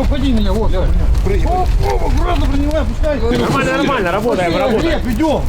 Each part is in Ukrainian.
Уходи меня, вот. Оп, аккуратно принимай, пускай. Нормально, нормально, работаем, работаем. Идем.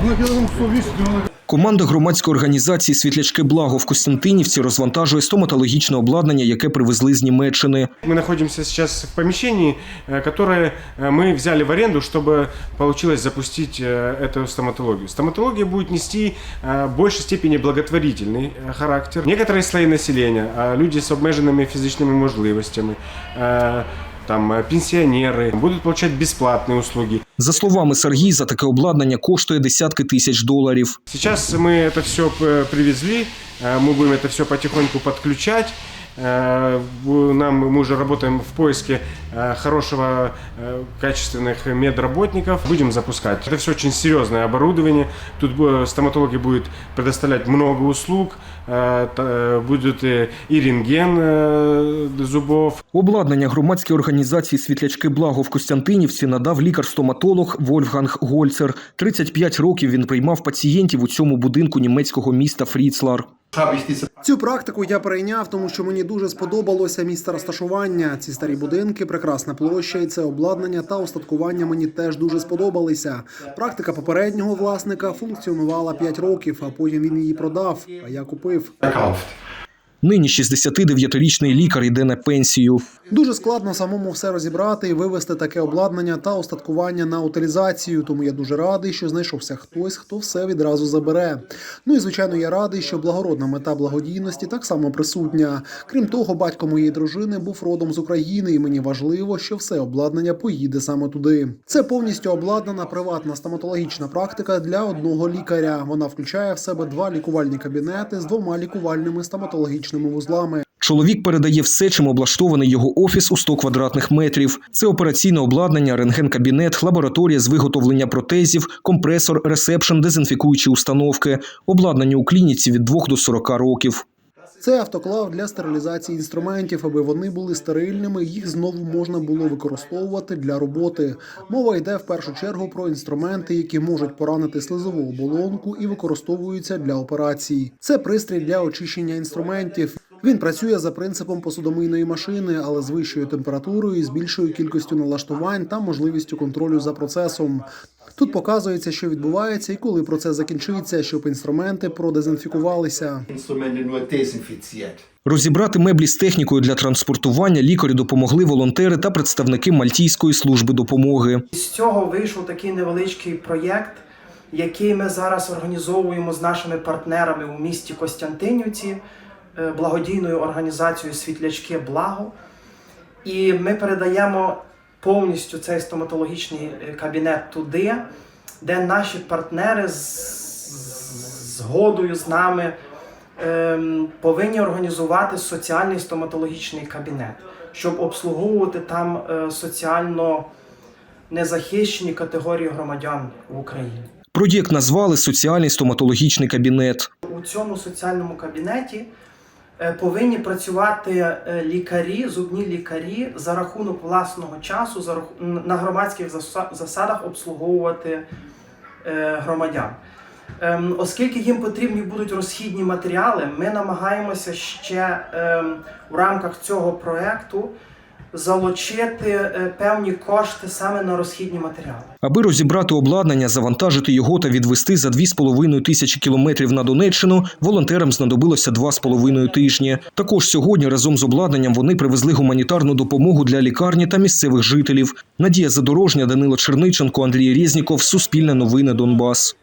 Думаю, что, видишь, ну, Команда громадської організації Світлячки Благо в Костянтинівці розвантажує стоматологічне обладнання, яке привезли з Німеччини. Мы находимся сейчас в помещении, э, которое э, мы взяли в аренду, чтобы получилось запустить э, эту стоматологию. Стоматология будет нести э, в большей степени благотворительный э, характер. Некоторые слои населения, э, люди с обмеженными физичными можливостями, э, там, э, пенсионеры будут получать бесплатные услуги. За словами Сергій, за таке обладнання коштує десятки тисяч доларів. Сейчас мы это все привезли, э, мы будем это все потихоньку подключать. Э, в- Нам мы уже работаем в поиске э, хорошего, э, качественных медработников. Будем запускать. Это все очень серьезное оборудование. Тут бу- стоматологи будут предоставлять много услуг. Э, т- э, Будет э, и рентген э, зубов, Обладнання громадської організації Світлячки Благо в Костянтинівці надав лікар-стоматолог Вольфганг Гольцер. 35 років він приймав пацієнтів у цьому будинку німецького міста Фріцлар. Цю практику я прийняв, тому що мені дуже сподобалося місце розташування. Ці старі будинки, прекрасна площа, і це обладнання та устаткування мені теж дуже сподобалися. Практика попереднього власника функціонувала 5 років, а потім він її продав. А я купив. Нині 69-річний лікар йде на пенсію. Дуже складно самому все розібрати і вивести таке обладнання та устаткування на утилізацію. Тому я дуже радий, що знайшовся хтось, хто все відразу забере. Ну і звичайно, я радий, що благородна мета благодійності так само присутня. Крім того, батько моєї дружини був родом з України, і мені важливо, що все обладнання поїде саме туди. Це повністю обладнана приватна стоматологічна практика для одного лікаря. Вона включає в себе два лікувальні кабінети з двома лікувальними стоматологічними вузлами. Чоловік передає все, чим облаштований його офіс у 100 квадратних метрів. Це операційне обладнання, рентген-кабінет, лабораторія з виготовлення протезів, компресор, ресепшн, дезінфікуючі установки. Обладнання у клініці від 2 до 40 років. Це автоклав для стерилізації інструментів, аби вони були стерильними. Їх знову можна було використовувати для роботи. Мова йде в першу чергу про інструменти, які можуть поранити слизову оболонку і використовуються для операцій. Це пристрій для очищення інструментів. Він працює за принципом посудомийної машини, але з вищою температурою, з більшою кількістю налаштувань та можливістю контролю за процесом. Тут показується, що відбувається і коли процес закінчиться, щоб інструменти продезінфікувалися. Розібрати меблі з технікою для транспортування лікарю допомогли волонтери та представники Мальтійської служби допомоги. З цього вийшов такий невеличкий проєкт, який ми зараз організовуємо з нашими партнерами у місті Костянтинівці, благодійною організацією Світлячки Благо. І ми передаємо повністю цей стоматологічний е, кабінет туди, де наші партнери з згодою з нами ем, повинні організувати соціальний стоматологічний кабінет, щоб обслуговувати там е, соціально незахищені категорії громадян в Україні. Проєкт назвали Соціальний стоматологічний кабінет. У цьому соціальному кабінеті е, повинні працювати е, лікарі, зубні лікарі за рахунок власного часу, на громадських заса- засадах обслуговувати е, громадян. Ем, Оскільки їм потрібні будуть розхідні матеріали, ми намагаємося ще ем, в рамках цього проекту залучити е, певні кошти саме на розхідні матеріали. Аби розібрати обладнання, завантажити його та відвести за 2,5 тисячі кілометрів на Донеччину, волонтерам знадобилося 2,5 тижні. Також сьогодні разом з обладнанням вони привезли гуманітарну допомогу для лікарні та місцевих жителів. Надія Задорожня, Данило Черниченко, Андрій Резніков, Суспільне новини Донбас.